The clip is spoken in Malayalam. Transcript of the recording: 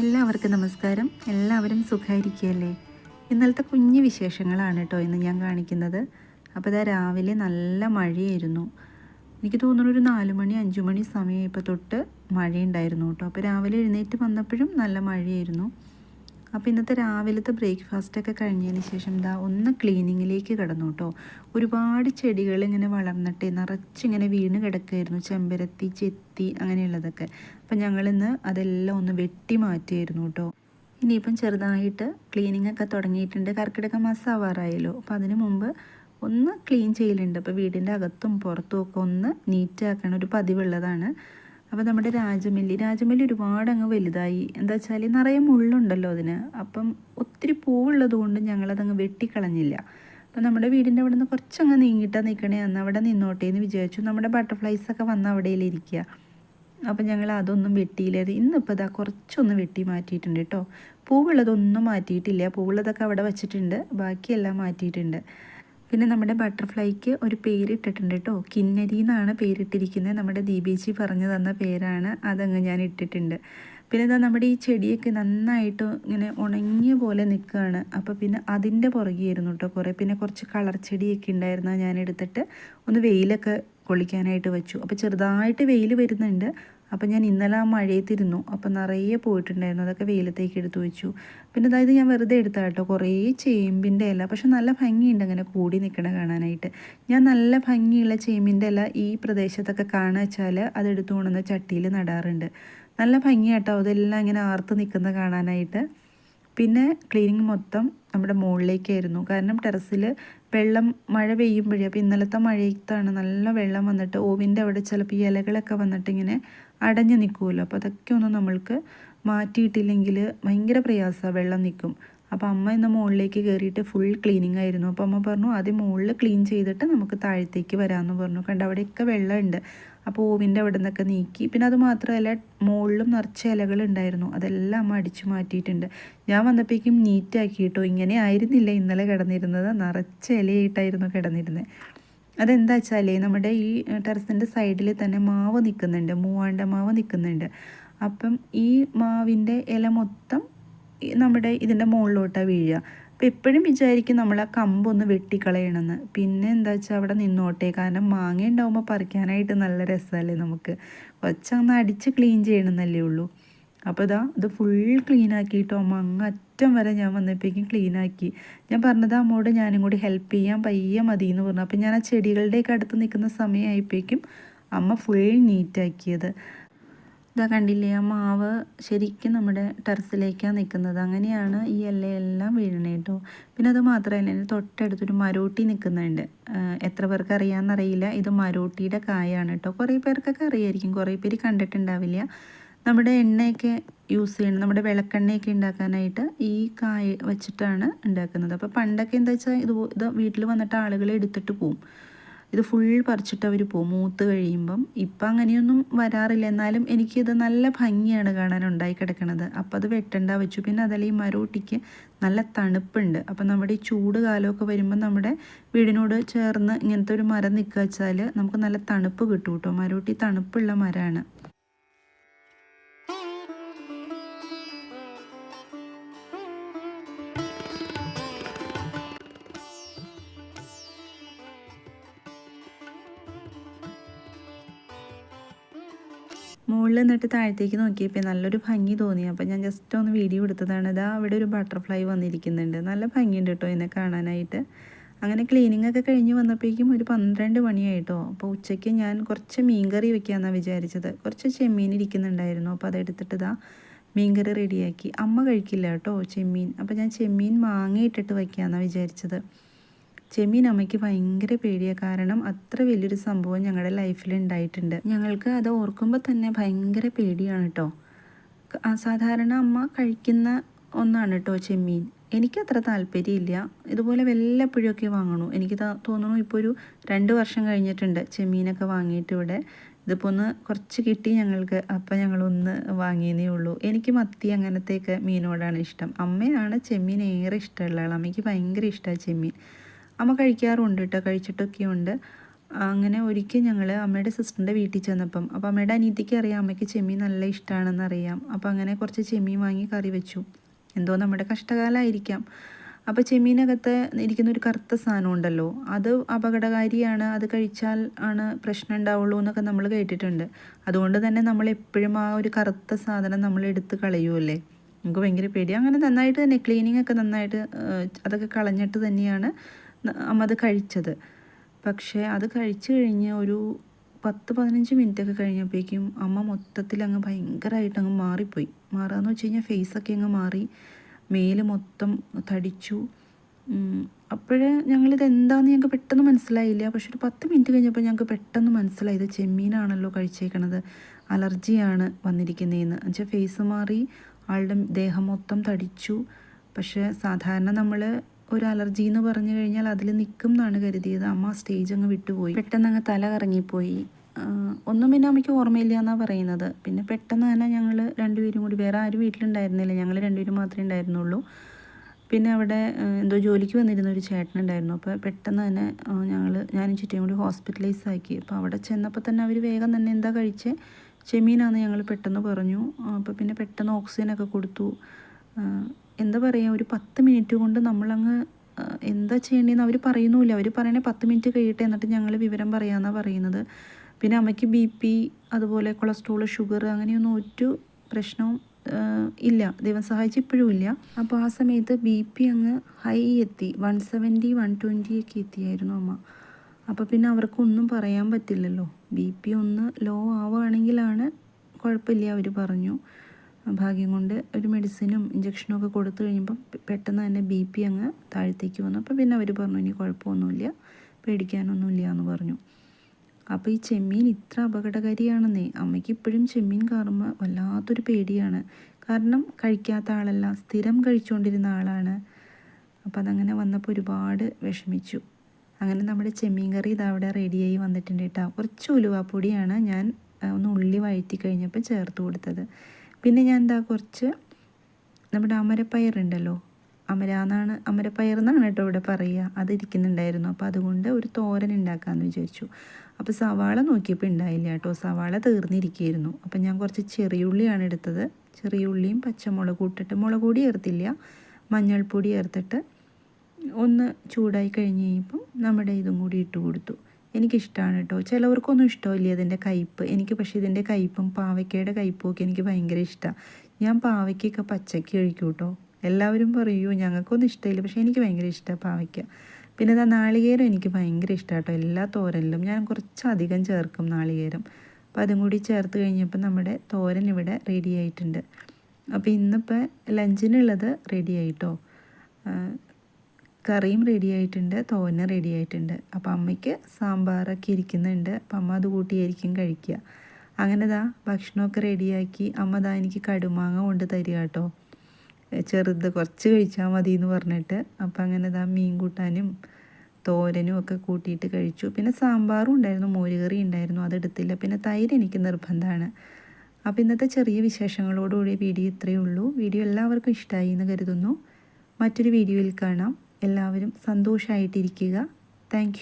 എല്ലാവർക്കും നമസ്കാരം. എല്ലാവരും സുഖമായിരിക്കുകയല്ലേ ഇന്നലത്തെ കുഞ്ഞു വിശേഷങ്ങളാണ് കേട്ടോ ഇന്ന് ഞാൻ കാണിക്കുന്നത്. അപ്പോൾ ഇതാ രാവിലെ നല്ല മഴയായിരുന്നു. എനിക്ക് തോന്നുന്നു ഒരു നാല് മണി അഞ്ച് മണി സമയമായപ്പോൾ തൊട്ട് മഴയുണ്ടായിരുന്നു കേട്ടോ. അപ്പോൾ രാവിലെ എഴുന്നേറ്റ് വന്നപ്പോഴും നല്ല മഴയായിരുന്നു. അപ്പോൾ ഇന്നത്തെ രാവിലത്തെ ബ്രേക്ക്ഫാസ്റ്റൊക്കെ കഴിഞ്ഞതിന് ശേഷം ഇതാ ഒന്ന് ക്ലീനിങ്ങിലേക്ക് കിടന്നു കേട്ടോ ഒരുപാട് ചെടികൾ ഇങ്ങനെ വളർന്നിട്ട് നിറച്ചിങ്ങനെ വീണ് കിടക്കുമായിരുന്നു ചെമ്പരത്തി ചെത്തി അങ്ങനെയുള്ളതൊക്കെ. അപ്പം ഞങ്ങളിന്ന് അതെല്ലാം ഒന്ന് വെട്ടി മാറ്റിയായിരുന്നു കേട്ടോ ഇനിയിപ്പം ചെറുതായിട്ട് ക്ലീനിങ് ഒക്കെ തുടങ്ങിയിട്ടുണ്ട്. കർക്കിടക മാസം ആവാറായല്ലോ. അപ്പോൾ അതിന് മുമ്പ് ഒന്ന് ക്ലീൻ ചെയ്യലുണ്ട്. അപ്പോൾ വീടിന്റെ അകത്തും പുറത്തും ഒക്കെ ഒന്ന് നീറ്റ് ആക്കണ. ഒരു പതിവുള്ളതാണ്. അപ്പോൾ നമ്മുടെ രാജമല്ലി രാജമല്ലി ഒരുപാട് അങ്ങ് വലുതായി. എന്താ വെച്ചാൽ നിറയെ മുള്ളുണ്ടല്ലോ അതിന്. അപ്പം ഒത്തിരി പൂവുള്ളത് കൊണ്ട് ഞങ്ങളതങ്ങ് വെട്ടിക്കളഞ്ഞില്ല. അപ്പം നമ്മുടെ വീടിന്റെ അവിടെ നിന്ന് കുറച്ചങ്ങ് നീങ്ങിയിട്ടാണ് നിൽക്കണേ അന്ന് അവിടെ നിന്നോട്ടെ എന്ന് വിചാരിച്ചു. നമ്മുടെ ബട്ടർഫ്ലൈസ് ഒക്കെ വന്ന് അവിടെയിലിരിക്കുക അപ്പം ഞങ്ങൾ അതൊന്നും വെട്ടിയില്ല. ഇന്നിപ്പോൾ ഇതാ കുറച്ചൊന്ന് വെട്ടി മാറ്റിയിട്ടുണ്ട് കേട്ടോ. പൂവുള്ളതൊന്നും മാറ്റിയിട്ടില്ല. പൂവുള്ളതൊക്കെ അവിടെ വച്ചിട്ടുണ്ട്. ബാക്കിയെല്ലാം മാറ്റിയിട്ടുണ്ട്. പിന്നെ നമ്മുടെ ബട്ടർഫ്ലൈക്ക് ഒരു പേരിട്ടിട്ടുണ്ട് കേട്ടോ കിന്നരി എന്നാണ് പേരിട്ടിരിക്കുന്നത്. നമ്മുടെ ദീപേച്ചി പറഞ്ഞു തന്ന പേരാണ്. അതങ്ങ് ഞാൻ ഇട്ടിട്ടുണ്ട്. പിന്നെ ഇതാ നമ്മുടെ ഈ ചെടിയൊക്കെ നന്നായിട്ട് ഇങ്ങനെ ഉണങ്ങിയ പോലെ നിൽക്കുകയാണ്. അപ്പോൾ പിന്നെ അതിന്റെ പുറകെയായിരുന്നു കേട്ടോ കുറേ. പിന്നെ കുറച്ച് കളർ ചെടിയൊക്കെ ഉണ്ടായിരുന്നു ഞാൻ എടുത്തിട്ട് ഒന്ന് വെയിലൊക്കെ കൊള്ളിക്കാനായിട്ട് വെച്ചു. അപ്പോൾ ചെറുതായിട്ട് വെയിൽ വരുന്നുണ്ട്. അപ്പോൾ ഞാൻ ഇന്നലെ ആ മഴയത്തിരുന്നു. അപ്പോൾ നിറയെ പോയിട്ടുണ്ടായിരുന്നു. അതൊക്കെ വെയിലത്തേക്ക് എടുത്തു വെച്ചു പിന്നെ അതായത് ഞാൻ വെറുതെ എടുത്താൽ കേട്ടോ കുറേ ചേമ്പിന്റെ ഇല. പക്ഷെ നല്ല ഭംഗിയുണ്ട് അങ്ങനെ കൂടി നിൽക്കണ കാണാനായിട്ട്. ഞാൻ നല്ല ഭംഗിയുള്ള ചേമ്പിന്റെ ഇല ഈ പ്രദേശത്തൊക്കെ കാണുക വെച്ചാൽ അതെടുത്തു കൊണ്ടുവന്ന ചട്ടിയിൽ നടാറുണ്ട്. നല്ല ഭംഗിയാട്ടോ. അതെല്ലാം ഇങ്ങനെ ആർത്ത് നിൽക്കുന്ന കാണാനായിട്ട്. പിന്നെ ക്ലീനിങ് മൊത്തം നമ്മുടെ മുകളിലേക്കായിരുന്നു. കാരണം ടെറസിൽ വെള്ളം മഴ പെയ്യുമ്പോഴേ അപ്പോൾ ഇന്നലത്തെ മഴയത്താണ് നല്ല വെള്ളം വന്നിട്ട് ഓവിന്റെ അവിടെ ചിലപ്പോൾ ഈ ഇലകളൊക്കെ വന്നിട്ട് ഇങ്ങനെ അടഞ്ഞു നിൽക്കുമല്ലോ അപ്പോൾ അതൊക്കെ ഒന്ന് നമ്മൾക്ക് മാറ്റിയിട്ടില്ലെങ്കിൽ ഭയങ്കര പ്രയാസമാണ് വെള്ളം നിൽക്കും. അപ്പോൾ അമ്മ ഇന്ന് മുകളിലേക്ക് കയറിയിട്ട് ഫുൾ ക്ലീനിങ് ആയിരുന്നു. അപ്പോൾ അമ്മ പറഞ്ഞു ആദ്യം മുകളിൽ ക്ലീൻ ചെയ്തിട്ട് നമുക്ക് താഴത്തേക്ക് വരാമെന്ന് പറഞ്ഞു. കണ്ട അവിടെയൊക്കെ വെള്ളമുണ്ട്. അപ്പോൾ ഓവിന്റെ അവിടെ നിന്നൊക്കെ നീക്കി. പിന്നെ അത് മാത്രമല്ല മുകളിലും നിറച്ച ഇലകൾ ഉണ്ടായിരുന്നു. അതെല്ലാം അമ്മ അടിച്ചു മാറ്റിയിട്ടുണ്ട്. ഞാൻ വന്നപ്പോഴേക്കും നീറ്റാക്കി കേട്ടോ. ഇങ്ങനെ ആയിരുന്നില്ല ഇന്നലെ കിടന്നിരുന്നത്. നിറച്ച ഇലയായിട്ടായിരുന്നു കിടന്നിരുന്നത്. അതെന്താ വെച്ചാൽ നമ്മുടെ ഈ ടെറസിന്റെ സൈഡിൽ തന്നെ മാവ് നിൽക്കുന്നുണ്ട് മൂവാണ്ട മാവ് നിൽക്കുന്നുണ്ട് അപ്പം ഈ മാവിന്റെ ഇല മൊത്തം നമ്മുടെ ഇതിന്റെ മുകളിലോട്ടാണ് വീഴുക. അപ്പോൾ എപ്പോഴും വിചാരിക്കും നമ്മൾ ആ കമ്പൊന്ന് വെട്ടിക്കളയണമെന്ന്. പിന്നെ എന്താ വെച്ചാൽ അവിടെ നിന്നോട്ടെ. കാരണം മാങ്ങ ഉണ്ടാകുമ്പോൾ പറിക്കാനായിട്ട് നല്ല രസമല്ലേ നമുക്ക്. കുറച്ചൊന്ന് അടിച്ച് ക്ലീൻ ചെയ്യണമെന്നല്ലേ ഉള്ളൂ. അപ്പോൾ ഇതാ ഇത് ഫുൾ ക്ലീൻ ആക്കിയിട്ടോ. അമ്മ അങ്ങ് അറ്റം വരെ ഞാൻ വന്നപ്പോഴേക്കും ക്ലീൻ ആക്കി. ഞാൻ പറഞ്ഞത് അമ്മോട് ഞാനും കൂടി ഹെൽപ്പ് ചെയ്യാൻ പയ്യെ മതി എന്ന് പറഞ്ഞു. അപ്പോൾ ഞാൻ ആ ചെടികളുടെയൊക്കെ അടുത്ത് നിൽക്കുന്ന സമയമായപ്പോഴേക്കും അമ്മ ഫുൾ നീറ്റാക്കിയത് ഇതാ കണ്ടില്ലേ ആ മാവ് ശരിക്കും നമ്മുടെ ടെറസിലേക്കാണ് നിൽക്കുന്നത് അങ്ങനെയാണ് ഈ എല്ലാം വീഴണേ കേട്ടോ പിന്നെ അത് മാത്രമല്ല എന്റെ തൊട്ടടുത്തൊരു മരോട്ടി നിൽക്കുന്നുണ്ട്. എത്ര പേർക്ക് അറിയാമെന്നറിയില്ല. ഇത് മരോട്ടിയുടെ കായാണ് കേട്ടോ കുറേ പേർക്കൊക്കെ അറിയായിരിക്കും. കുറേ പേര് കണ്ടിട്ടുണ്ടാവില്ല. നമ്മുടെ എണ്ണയൊക്കെ യൂസ് ചെയ്യണം നമ്മുടെ വിളക്കെണ്ണയൊക്കെ ഉണ്ടാക്കാനായിട്ട് ഈ കായ വെച്ചിട്ടാണ് ഉണ്ടാക്കുന്നത്. അപ്പോൾ പണ്ടൊക്കെ എന്താ വെച്ചാൽ ഇത് ഇത് വീട്ടിൽ വന്നിട്ട് ആളുകൾ എടുത്തിട്ട് പോവും. ഇത് ഫുൾ പറിച്ചിട്ട് അവർ പോകും മൂത്ത് കഴിയുമ്പം ഇപ്പം അങ്ങനെയൊന്നും വരാറില്ല. എന്നാലും എനിക്കിത് നല്ല ഭംഗിയാണ് കാണാൻ ഉണ്ടായി കിടക്കണത്. അപ്പം അത് വെട്ടണ്ട വെച്ചു. പിന്നെ അതല്ല ഈ മരോട്ടിക്ക് നല്ല തണുപ്പുണ്ട്. അപ്പം നമ്മുടെ ഈ ചൂട് കാലമൊക്കെ വരുമ്പോൾ നമ്മുടെ വീടിനോട് ചേർന്ന് ഇങ്ങനത്തെ ഒരു മരം നിൽക്കുക വെച്ചാൽ നമുക്ക് നല്ല തണുപ്പ് കിട്ടും കേട്ടോ മരോട്ടി തണുപ്പുള്ള മരമാണ് മുകളിൽ നിന്നിട്ട് താഴത്തേക്ക് നോക്കിയപ്പോൾ നല്ലൊരു ഭംഗി തോന്നി. അപ്പോൾ ഞാൻ ജസ്റ്റ് ഒന്ന് വീഡിയോ എടുത്തതാണ്. ഇതാ അവിടെ ഒരു ബട്ടർഫ്ലൈ വന്നിരിക്കുന്നുണ്ട്. നല്ല ഭംഗിയുണ്ട് കേട്ടോ എന്നെ കാണാനായിട്ട്. അങ്ങനെ ക്ലീനിങ് ഒക്കെ കഴിഞ്ഞ് വന്നപ്പോഴേക്കും ഒരു പന്ത്രണ്ട് മണിയായിട്ടോ. അപ്പോൾ ഉച്ചയ്ക്ക് ഞാൻ കുറച്ച് മീൻകറി വെക്കാമെന്നാണ് വിചാരിച്ചത്. കുറച്ച് ചെമ്മീൻ ഇരിക്കുന്നുണ്ടായിരുന്നു. അപ്പോൾ അതെടുത്തിട്ട് ഇതാ മീൻകറി റെഡിയാക്കി അമ്മ കഴിക്കില്ല കേട്ടോ ചെമ്മീൻ. അപ്പോൾ ഞാൻ ചെമ്മീൻ മാങ്ങയിട്ടിട്ട് വയ്ക്കാമെന്നാണ് വിചാരിച്ചത്. ചെമ്മീൻ അമ്മയ്ക്ക് ഭയങ്കര പേടിയാണ് കാരണം അത്ര വലിയൊരു സംഭവം ഞങ്ങളുടെ ലൈഫിൽ ഉണ്ടായിട്ടുണ്ട് ഞങ്ങൾക്ക് അത് ഓർക്കുമ്പോൾ തന്നെ ഭയങ്കര പേടിയാണ് കേട്ടോ സാധാരണ അമ്മ കഴിക്കുന്ന ഒന്നാണ് കേട്ടോ ചെമ്മീൻ. എനിക്കത്ര താല്പര്യമില്ല. ഇതുപോലെ വല്ലപ്പോഴൊക്കെ വാങ്ങണു. എനിക്ക് തോന്നുന്നു ഇപ്പോൾ ഒരു രണ്ട് വർഷം കഴിഞ്ഞിട്ടുണ്ട് ചെമ്മീനൊക്കെ വാങ്ങിയിട്ട് ഇവിടെ. ഇതിപ്പോൾ ഒന്ന് കുറച്ച് കിട്ടി ഞങ്ങൾക്ക്. അപ്പം ഞങ്ങളൊന്ന് വാങ്ങിയതേ ഉള്ളൂ. എനിക്ക് മത്തി അങ്ങനത്തെയൊക്കെ മീനോടാണ് ഇഷ്ടം. അമ്മയാണ് ചെമ്മീൻ ഏറെ ഇഷ്ടമുള്ള ആൾ അമ്മയ്ക്ക് ഭയങ്കര ഇഷ്ടമാണ് ചെമ്മീൻ. അമ്മ കഴിക്കാറുണ്ട് കേട്ടോ കഴിച്ചിട്ടൊക്കെയുണ്ട്. അങ്ങനെ ഒരിക്കൽ ഞങ്ങൾ അമ്മയുടെ സിസ്റ്ററിന്റെ വീട്ടിൽ ചെന്നപ്പം അപ്പോൾ അമ്മയുടെ അനിയത്തിക്ക് അറിയാം അമ്മയ്ക്ക് ചെമ്മീൻ നല്ല ഇഷ്ടമാണെന്ന് അറിയാം അപ്പോൾ അങ്ങനെ കുറച്ച് ചെമ്മീൻ വാങ്ങി കറി വെച്ചു. എന്തോ നമ്മുടെ കഷ്ടകാലമായിരിക്കാം അപ്പോൾ ചെമ്മീനകത്ത് ഇരിക്കുന്ന ഒരു കറുത്ത സാധനം ഉണ്ടല്ലോ അത് അപകടകാരിയാണ് അത് കഴിച്ചാൽ ആണ് പ്രശ്നം ഉണ്ടാവുള്ളൂ എന്നൊക്കെ നമ്മൾ കേട്ടിട്ടുണ്ട്. അതുകൊണ്ട് തന്നെ നമ്മൾ എപ്പോഴും ആ ഒരു കറുത്ത സാധനം നമ്മൾ എടുത്ത് കളയുമല്ലേ നമുക്ക് ഭയങ്കര പേടി അങ്ങനെ നന്നായിട്ട് തന്നെ ക്ലീനിങ് ഒക്കെ നന്നായിട്ട് അതൊക്കെ കളഞ്ഞിട്ട് തന്നെയാണ് അമ്മ അത് കഴിച്ചത്. പക്ഷേ അത് കഴിച്ചു കഴിഞ്ഞ് ഒരു പത്ത് പതിനഞ്ച് മിനിറ്റ് ഒക്കെ കഴിഞ്ഞപ്പോഴേക്കും അമ്മ മൊത്തത്തിൽ അങ്ങ് ഭയങ്കരമായിട്ട് അങ്ങ് മാറിപ്പോയി. മാറാന്ന് വെച്ച് കഴിഞ്ഞാൽ ഫേസൊക്കെ അങ്ങ് മാറി. മേൽ മൊത്തം തടിച്ചു. അപ്പോഴേ ഞങ്ങളിത് എന്താന്ന് ഞങ്ങൾക്ക് പെട്ടെന്ന് മനസ്സിലായില്ല. പക്ഷെ ഒരു പത്ത് മിനിറ്റ് കഴിഞ്ഞപ്പോൾ ഞങ്ങൾക്ക് പെട്ടെന്ന് മനസ്സിലായി. ഇത് ചെമ്മീനാണല്ലോ കഴിച്ചേക്കണത്. അലർജിയാണ് വന്നിരിക്കുന്നതെന്ന് എന്നുവെച്ചാൽ ഫേസ് മാറി ആളുടെ ദേഹം മൊത്തം തടിച്ചു. പക്ഷേ സാധാരണ നമ്മൾ ഒരു അലർജി എന്ന് പറഞ്ഞു കഴിഞ്ഞാൽ അതിൽ നിൽക്കും എന്നാണ് കരുതിയത്. അമ്മ സ്റ്റേജ് അങ്ങ് വിട്ടുപോയി. പെട്ടെന്ന് അങ്ങ് തല കറങ്ങിപ്പോയി. ഒന്നും പിന്നെ അമ്മയ്ക്ക് ഓർമ്മയില്ല എന്നാണ് പറയുന്നത്. പിന്നെ പെട്ടെന്ന് തന്നെ ഞങ്ങൾ രണ്ടുപേരും കൂടി വേറെ ആരും വീട്ടിലുണ്ടായിരുന്നില്ല. ഞങ്ങൾ രണ്ടുപേരും മാത്രമേ ഉണ്ടായിരുന്നുള്ളൂ. പിന്നെ അവിടെ എന്തോ ജോലിക്ക് വന്നിരുന്ന ഒരു ചേട്ടനുണ്ടായിരുന്നു. അപ്പോൾ പെട്ടെന്ന് തന്നെ ഞങ്ങൾ ഞാനും ചുറ്റിയും കൂടി ഹോസ്പിറ്റലൈസ് ആക്കി. അപ്പോൾ അവിടെ ചെന്നപ്പോൾ തന്നെ അവർ വേഗം തന്നെ എന്താ കഴിച്ച്? ചെമ്മീനാന്ന് ഞങ്ങൾ പെട്ടെന്ന് പറഞ്ഞു. അപ്പോൾ പിന്നെ പെട്ടെന്ന് ഓക്സിജനൊക്കെ കൊടുത്തു. എന്താ പറയുക ഒരു പത്ത് മിനിറ്റ് കൊണ്ട് നമ്മളങ്ങ് എന്താ ചെയ്യേണ്ടതെന്ന് അവർ പറയുന്നുമില്ല അവർ പറയണേ പത്ത് മിനിറ്റ് കഴിയട്ടെ എന്നിട്ട് ഞങ്ങൾ വിവരം പറയാമെന്നാണ് പറയുന്നത്. പിന്നെ അമ്മയ്ക്ക് ബി പി അതുപോലെ കൊളസ്ട്രോൾ ഷുഗർ അങ്ങനെയൊന്നും ഒരു പ്രശ്നവും ഇല്ല. ദൈവം സഹായിച്ച് ഇപ്പോഴും ഇല്ല. അപ്പോൾ ആ സമയത്ത് ബി പി അങ്ങ് ഹൈ എത്തി. വൺ സെവന്റി വൺ ട്വന്റി ഒക്കെ എത്തിയായിരുന്നു അമ്മ. അപ്പോൾ പിന്നെ അവർക്കൊന്നും പറയാൻ പറ്റില്ലല്ലോ. ബി പി ഒന്ന് ലോ ആവുകയാണെങ്കിലാണ് കുഴപ്പമില്ല അവർ പറഞ്ഞു. ഭാഗ്യം കൊണ്ട് ഒരു മെഡിസിനും ഇഞ്ചക്ഷനും ഒക്കെ കൊടുത്തു കഴിയുമ്പം പെട്ടെന്ന് തന്നെ ബി പി അങ്ങ് താഴത്തേക്ക് വന്നു. അപ്പോൾ പിന്നെ അവർ പറഞ്ഞു ഇനി കുഴപ്പമൊന്നുമില്ല പേടിക്കാനൊന്നുമില്ല എന്ന് പറഞ്ഞു. അപ്പോൾ ഈ ചെമ്മീൻ ഇത്ര അപകടകാരിയാണെന്നേ അമ്മയ്ക്ക് ഇപ്പോഴും ചെമ്മീൻ കാറുമ്പോൾ വല്ലാത്തൊരു പേടിയാണ്. കാരണം കഴിക്കാത്ത ആളല്ല സ്ഥിരം കഴിച്ചുകൊണ്ടിരുന്ന ആളാണ്. അപ്പോൾ അതങ്ങനെ വന്നപ്പോൾ ഒരുപാട് വിഷമിച്ചു. അങ്ങനെ നമ്മുടെ ചെമ്മീൻ കറി ഇതവിടെ റെഡിയായി വന്നിട്ടുണ്ട് കേട്ടോ. കുറച്ച് ഉലുവാപ്പൊടിയാണ് ഞാൻ ഒന്ന് ഉള്ളി വഴറ്റി കഴിഞ്ഞപ്പോൾ ചേർത്ത് കൊടുത്തത്. പിന്നെ ഞാൻ എന്താ കുറച്ച് നമ്മുടെ അമരപ്പയറുണ്ടല്ലോ അമരാന്നാണ് അമരപ്പയർ എന്നാണ് കേട്ടോ ഇവിടെ പറയുക. അതിരിക്കുന്നുണ്ടായിരുന്നു അപ്പോൾ അതുകൊണ്ട് ഒരു തോരൻ ഉണ്ടാക്കാമെന്ന് വിചാരിച്ചു. അപ്പോൾ സവാള നോക്കിയപ്പോൾ ഉണ്ടായില്ല കേട്ടോ. സവാള തീർന്നിരിക്കുകയായിരുന്നു. അപ്പം ഞാൻ കുറച്ച് ചെറിയുള്ളിയാണ് എടുത്തത്. ചെറിയുള്ളിയും പച്ചമുളക് ഇട്ടിട്ട് മുളക് പൊടി ചേർത്തില്ല. മഞ്ഞൾപ്പൊടി ചേർത്തിട്ട് ഒന്ന് ചൂടായി കഴിഞ്ഞ് കഴിയുമ്പം നമ്മുടെ ഇതും കൂടി ഇട്ട് കൊടുത്തു. എനിക്കിഷ്ടമാണ് കേട്ടോ ചിലവർക്കൊന്നും ഇഷ്ടമില്ല ഇതിന്റെ കയ്പ്പ്. എനിക്ക് പക്ഷേ ഇതിന്റെ കയ്പ്പും പാവയ്ക്കയുടെ കയ്പ്പും ഒക്കെ എനിക്ക് ഭയങ്കര ഇഷ്ടമാണ് ഞാൻ പാവയ്ക്കൊക്കെ പച്ചയ്ക്ക് കഴിക്കും കേട്ടോ എല്ലാവരും പറയൂ ഞങ്ങൾക്കൊന്നും ഇഷ്ടമില്ല പക്ഷേ എനിക്ക് ഭയങ്കര ഇഷ്ടമാണ് പാവയ്ക്ക. പിന്നെ ഇതാ നാളികേരം എനിക്ക് ഭയങ്കര ഇഷ്ടമാണ് കേട്ടോ എല്ലാ തോരനിലും ഞാൻ കുറച്ചധികം ചേർക്കും നാളികേരം. അപ്പോൾ അതും കൂടി ചേർത്ത് കഴിഞ്ഞപ്പോൾ നമ്മുടെ തോരൻ ഇവിടെ റെഡി ആയിട്ടുണ്ട്. അപ്പോൾ ഇന്നിപ്പോൾ ലഞ്ചിനുള്ളത് റെഡി ആയിട്ടോ കറിയും റെഡി ആയിട്ടുണ്ട് തോരനും റെഡി ആയിട്ടുണ്ട്. അപ്പോൾ അമ്മയ്ക്ക് സാമ്പാറൊക്കെ ഇരിക്കുന്നുണ്ട്. അപ്പം അമ്മ അത് കൂട്ടിയായിരിക്കും കഴിക്കുക. അങ്ങനെ ദാ ഭക്ഷണമൊക്കെ റെഡിയാക്കി അമ്മ ദാ എനിക്ക് കടുമാങ്ങ കൊണ്ട് തരിക കേട്ടോ ചെറുത് കുറച്ച് കഴിച്ചാൽ മതി എന്ന് പറഞ്ഞിട്ട്. അപ്പം അങ്ങനെ ദാ മീൻ കൂട്ടാനും തോരനും ഒക്കെ കൂട്ടിയിട്ട് കഴിച്ചു. പിന്നെ സാമ്പാറും ഉണ്ടായിരുന്നു മോരുകറി ഉണ്ടായിരുന്നു അതെടുത്തില്ല പിന്നെ തൈര് എനിക്ക് നിർബന്ധമാണ്. അപ്പോൾ ഇന്നത്തെ ചെറിയ വിശേഷങ്ങളോടുകൂടി വീഡിയോ ഇത്രയേ ഉള്ളൂ. വീഡിയോ എല്ലാവർക്കും ഇഷ്ടമായി എന്ന് കരുതുന്നു. മറ്റൊരു വീഡിയോയിൽ കാണാം. എല്ലാവരും സന്തോഷമായിട്ടിരിക്കുക താങ്ക്